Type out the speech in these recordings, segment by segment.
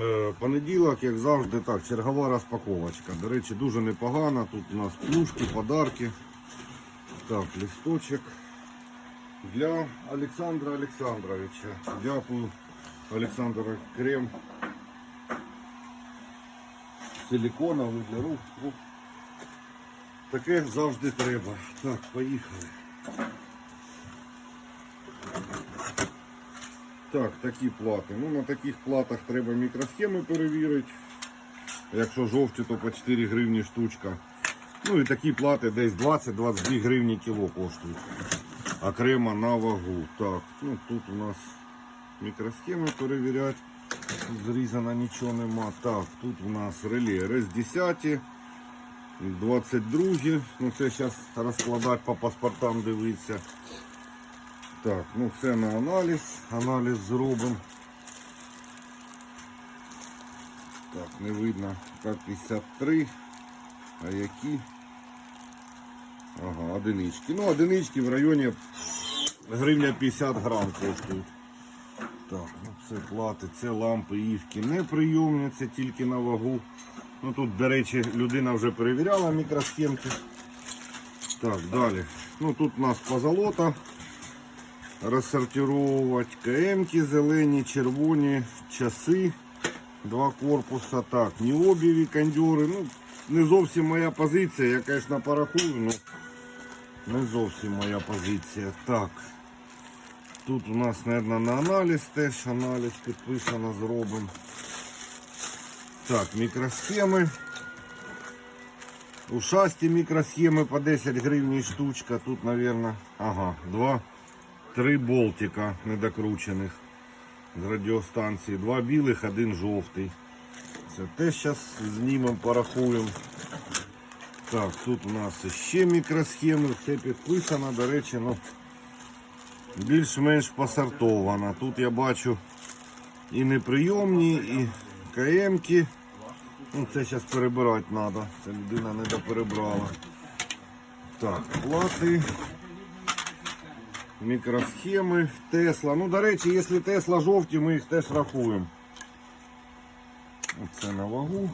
Е, Понеділок, як завжди, так, чергова розпаковочка. До речі, дуже непогана. Тут у нас плюшки, подарки. Так, листочок для Олександра Олександровича. Дякую, Олександр Крем. Силиконовий для рук. Таке завжди треба. Так, поїхали. Так, такі плати. Ну, на таких платах треба мікросхеми перевірити. Якщо жовті, то по 4 гривні штучка. Ну і такі плати десь 20-22 гривні кіло коштують. Окремо на вагу. Так, ну тут у нас мікросхеми перевіряти. Тут зрізано нічого нема. Так, тут у нас реле РС-10, 22. Ну це зараз розкладати по паспортам дивитися. Так, ну це на аналіз. Аналіз зробимо. Так, не видно. К-53. А які? Ага, одинички. Ну, одинички в районі гривня 50 грам коштують. Так, ну це плати, це лампи івки неприйомні, це тільки на вагу. Ну тут, до речі, людина вже перевіряла мікросхемки. Так, далі. Ну тут у нас позолота розсортировувати КМки зелені, червоні, часи, два корпуса. Так, не обіві, кондьори. Ну, не зовсім моя позиція. Я, звісно, порахую, ну не зовсім моя позиція. Так. Тут у нас, мабуть, на аналіз теж аналіз підписано, зробимо. Так, мікросхеми. У шасті мікросхеми по 10 гривень штучка. Тут, мабуть, ага, два. Три болтика недокручених з радіостанції. Два білих, один жовтий. Це те зараз знімемо, порахуємо. Так, тут у нас ще мікросхеми, все підписано, до речі, ну, більш-менш посортовано. Тут я бачу і неприйомні, і КМки. Ну, це зараз перебирати треба. Це людина не доперебрала. Так, плати. Мікросхеми, Тесла. Ну, до речі, якщо Тесла жовті, ми їх теж рахуємо. Це на вагу.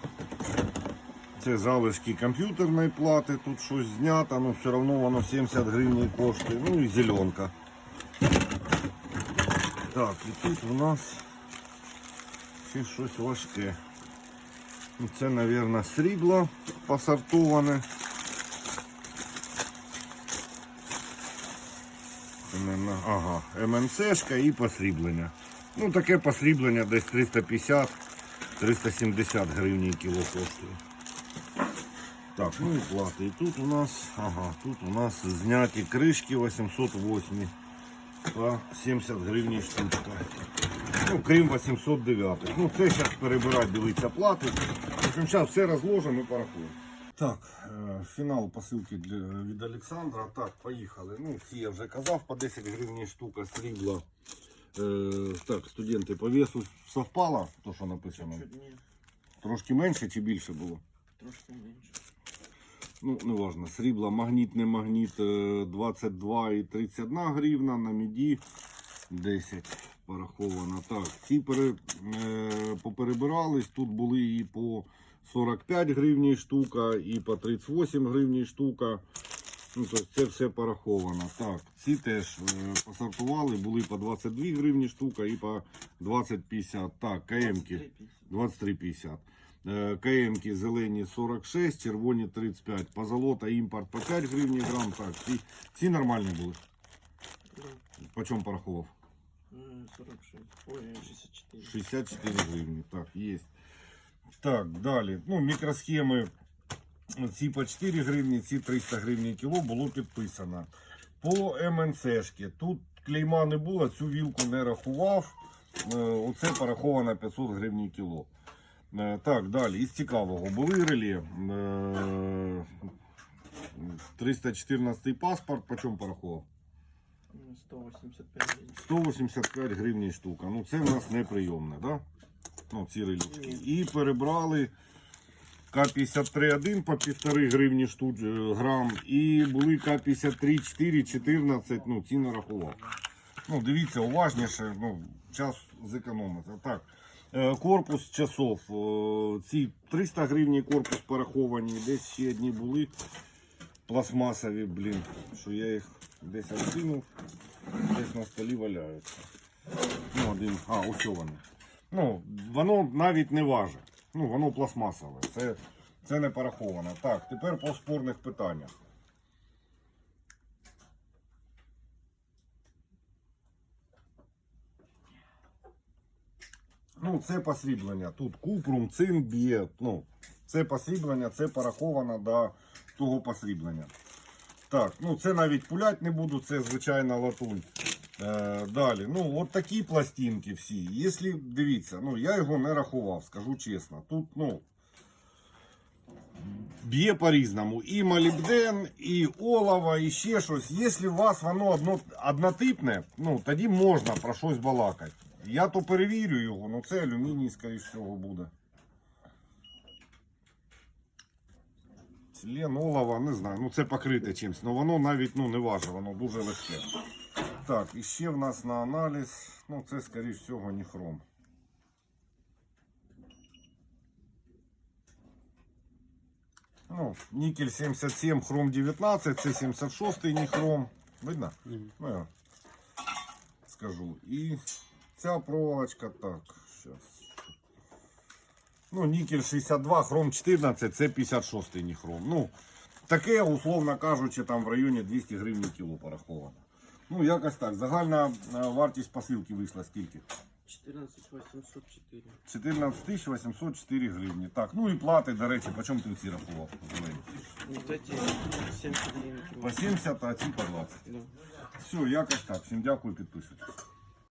Це залишки комп'ютерної плати, тут щось знято, але все одно воно 70 гривень коштує. Ну і зеленка. Так, і тут у нас ще щось важке. Ну, Це, мабуть, срібло посортоване. Ага, МНЦшка і посріблення. Ну таке посріблення десь 350-370 гривень кіло коштує. Так, ну і плати. І тут у нас, ага, тут у нас зняті кришки 808 по 70 гривень штучка. Ну, крім 809. Ну це зараз перебирати, дивіться плати. Зараз все розложимо і порахуємо. Так, е, фінал посилки для, від Олександра. Так, поїхали. Ну, ці я вже казав, по 10 гривень штука срібла. Е, так, студенти по весу совпало, то що написано. Трошки менше чи більше було? трошки менше. Ну, неважно. Срібла, магніт, не магніт е, 22 і 31 гривна, на міді 10 пораховано. Так, ці пере, е, поперебирались, тут були і по 45 гривень штука, і по 38 гривень штука. Ну, тобто це все пораховано. Так, ці теж е, посортували, були по 22 гривні штука і по 20-50. Так, КМки 23,50. Е, КМки зелені 46, червоні 35. Позолота імпорт по 5 гривень грам. Так, ці, ці нормальні були. По чому порахував? Е, 46. Ой, 64. 64 гривні. Так, є. Так, далі. Ну, мікросхеми. Ці по 4 гривні, ці 300 гривень кіло було підписано. По МНЦшки. Тут клейма не було, цю вілку не рахував. Е, Оце пораховано 500 гривень кіло. Е, Так, далі. Із цікавого. Були реле. Е, 314 паспорт. По чому порахував? 185 гривень. 185 гривень штука. Ну це в нас неприйомне, да? Ну, ці релічки. І перебрали К-53-1 по 1,5 гривні штук, е, грам. І були К-53-4, 14, ну ці не рахував. Ну, дивіться, уважніше, ну, час зекономити. Так, Е, Корпус часов. е, Ці 300 гривень корпус пораховані. Десь ще одні були пластмасові, блін, що я їх десь відкинув, десь на столі валяються. Ну, один. А, ось вони. Ну, воно навіть не важить. Ну, воно пластмасове. Це, це не пораховано. Так, тепер по спорних питаннях. Ну, це посріблення. Тут купрум, цинк б'є. Ну, це посріблення, це пораховано до того посріблення. Так, ну це навіть пулять не буду, це звичайна латунь. Е, далі, ну от такі пластинки всі. Якщо дивіться, ну я його не рахував, скажу чесно. Тут, ну. Б'є по-різному. І молібден, і олово, і ще щось. Якщо у вас воно одно, однотипне, ну тоді можна про щось балакати. Я то перевірю його, ну це алюміній, скоріш всього, буде. Член олова, не знаю, ну це покрите чимось, але воно навіть ну, не важить, воно дуже легке. Так, і ще в нас на аналіз, ну це скоріш всього ніхром. Ну, нікель 77, хром 19, це 76 ніхром. Видно? Ну, я скажу. І ця проволочка, так, зараз. Ну, нікель 62, хром 14, це 56 ніхром. Ну, таке, условно кажучи, там в районі 200 гривень кіло пораховано. Ну, якось так. Загальна е, вартість посилки вийшла скільки? 14804. 14804 гривні. Так, ну і плати, до речі, по чому ти ці рахував? Зелені? Вот эти 70 гривен. По 70, а ці по 20. Да. Все, якось так. Всім дякую, підписуйтесь.